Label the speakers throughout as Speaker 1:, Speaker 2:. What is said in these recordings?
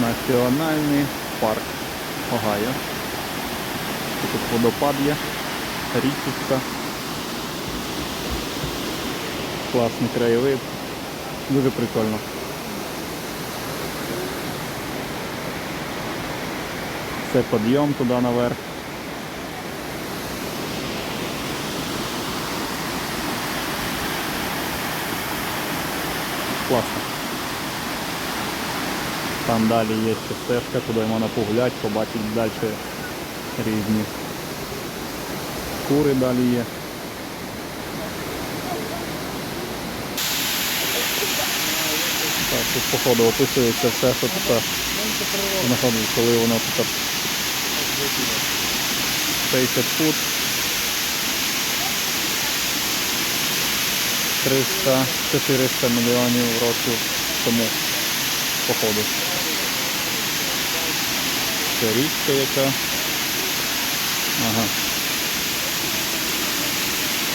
Speaker 1: Національний парк Огайо. Тут водопад є, річка. Класний краєвид. Дуже прикольно. Це підйом туди наверх. Класно. Там далі є ще стежка, куди можна погуляти, побачити далі різні кури далі є. Так, тут походу описується все, що тут знаходить, коли воно тут 60 фут. 300-400 мільйонів років тому походу. Це річка яка. Ага.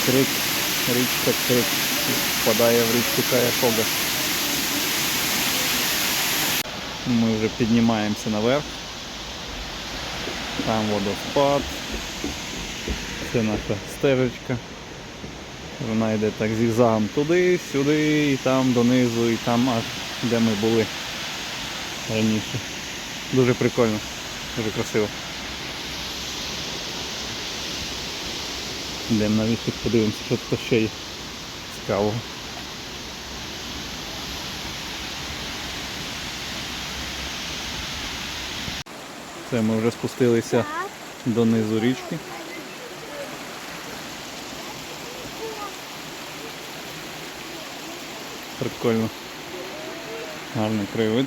Speaker 1: Крик, річка Крик впадає в річку Каяхога. Ми вже піднімаємося наверх. Там водоспад. Це наша стежечка. Вона йде так зігзагом туди, сюди, і там донизу, і там аж де ми були раніше. Дуже прикольно, дуже красиво. Йдемо на вихід, подивимося, що тут ще є цікавого. Це ми вже спустилися донизу річки. Прикольно. Гарний краєвид.